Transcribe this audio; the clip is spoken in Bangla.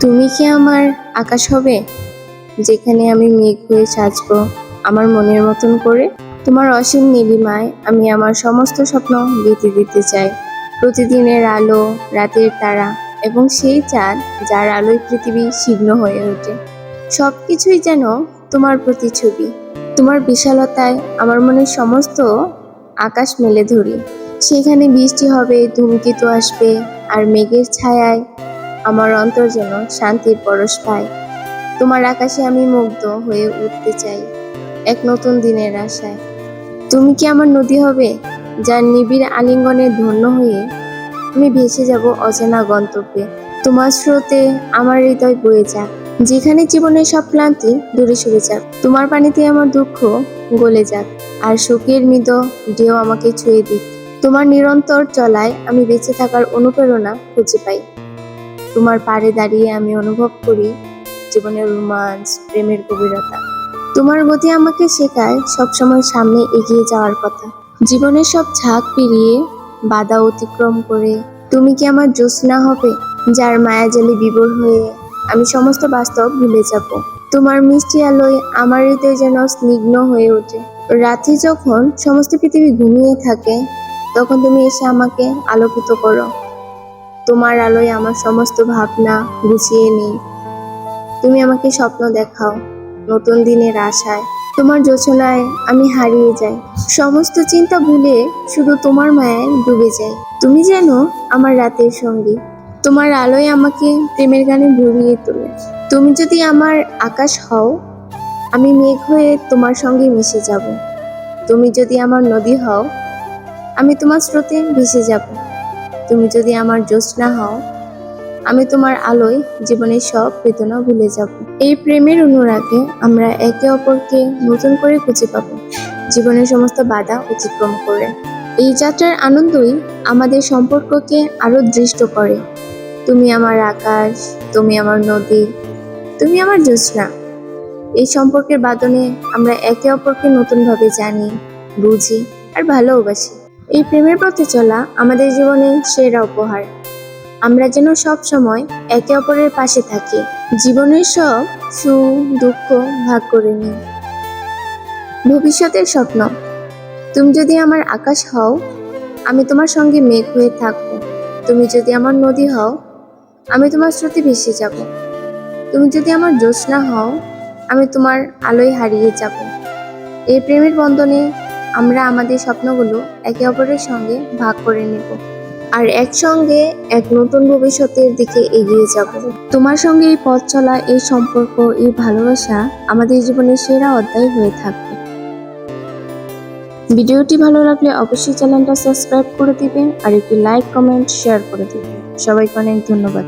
তুমি কি আমার আকাশ হবে? যেখানে আমি মেঘ হয়ে সাজবো আমার মনের মতন করে? তোমার অসীম নীলিমায় আমি আমার সমস্ত স্বপ্ন গেঁথে দিতে চাই। প্রতিদিনের আলো, রাতের তারা এবং সেই চাঁদ যার আলোয় পৃথিবী ছিন্ন হয়ে ওঠে। সব কিছুই যেন তোমার প্রতিছবি তোমার বিশালতায় আমার মনের সমস্ত আকাশ মেলে ধরি। সেখানে বৃষ্টি হবে, ধূমকেতু আসবে আর মেঘের ছায়ায় আমার অন্তর যেন শান্তির পরশ পায়। তোমার আকাশে আমি মুগ্ধ হয়ে উঠতে চাই এক নতুন দিনের আশায়। তুমি কি আমার নদী হবে, যার নিবিড় আলিঙ্গনে ধন্য হয়ে আমি ভেসে যাব অচেনা গন্তব্যে? তোমার স্রোতে আমার হৃদয় বয়ে যাক, যেখানে জীবনের সব ক্লান্তি দূরে সরে যাক। তোমার পানিতে আমার দুঃখ গলে যাক, আর সুখের মৃদ ঢেউ আমাকে ছুঁয়ে দিক। তোমার নিরন্তর চলায় আমি বেঁচে থাকার অনুপ্রেরণা খুঁজে পাই। তোমার পাড়ে দাঁড়িয়ে আমি অনুভব করি জীবনের রোমাঞ্চ প্রেমের গভীরতা। তোমার গতি আমাকে শেখায় সবসময় সামনে এগিয়ে যাওয়ার কথা। জীবনের সব ঝাঁক পেরিয়ে বাধা অতিক্রম করে তুমি কি আমার জ্যোৎস্না হবে, যার মায়াজালি বিবর হয়ে আমি সমস্ত বাস্তব ভুলে যাব? তোমার মিষ্টি আলোয় আমার হৃদয় যেন স্নিগ্ন হয়ে ওঠে। রাতে যখন সমস্ত পৃথিবী ঘুমিয়ে থাকে, তখন তুমি এসে আমাকে আলোকিত করো। তোমার আলোয় আমার সমস্ত ভাবনা গুছিয়ে নেই। তুমি আমাকে স্বপ্ন দেখাও, নতুন দিনের আশায়। তোমার যোচনায় আমি হারিয়ে যাই। সমস্ত চিন্তা ভুলে শুধু তোমার মায়ায় ডুবে যাই। তুমি যেন আমার রাতের সঙ্গী। তোমার আলোয় আমাকে প্রেমের গানে ভরিয়ে তোলে। তুমি যদি আমার আকাশ হও, আমি মেঘ হয়ে তোমার সঙ্গে মিশে যাব। তুমি যদি আমার নদী হও, আমি তোমার স্রোতে ভেসে যাব। তুমি যদি আমার জ্যোৎস্না হও, আমি তোমার আলোয় জীবনের সব বেদনা ভুলে যাব। এই প্রেমের অনুরাগে আমরা একে অপরকে নতুন করে খুঁজে পাবো, জীবনের সমস্ত বাধা অতিক্রম করে। এই যাত্রার আনন্দই আমাদের সম্পর্ককে আরও দৃষ্ট করে। তুমি আমার আকাশ, তুমি আমার নদী, তুমি আমার জ্যোৎস্না এই সম্পর্কের বাদনে আমরা একে অপরকে নতুনভাবে জানি, বুঝি, আর ভালোবাসি। এই প্রেমের পথে চলা আমাদের জীবনের সেরা উপহার। আমরা যেন সব সময় একে অপরের পাশে থাকি। জীবনের সব সুখ, দুঃখ ভাগ করে নিই। ভবিষ্যতের স্বপ্ন, তুমি যদি আমার আকাশ হও, আমি তোমার সঙ্গে মেঘ হয়ে থাকব। তুমি যদি আমার নদী হও, আমি তোমার স্রোতে ভেসে যাব। তুমি যদি আমার জ্যোৎস্না হও, আমি তোমার আলোয় হারিয়ে যাব। এই প্রেমের বন্ধনে আমরা আমাদের স্বপ্নগুলো একে অপরের সঙ্গে ভাগ করে নেব। আর একসঙ্গে এক নতুন ভবিষ্যতের দিকে এগিয়ে যাব। তোমার সঙ্গে এই পথ চলা, এই সম্পর্ক, এই ভালোবাসা আমাদের জীবনের সেরা অধ্যায় হয়ে থাকবে। ভিডিওটি ভালো লাগলে অবশ্যই চ্যানেলটা সাবস্ক্রাইব করে দিবেন আর একটি লাইক, কমেন্ট, শেয়ার করে দিবেন। সবাইকে অনেক ধন্যবাদ।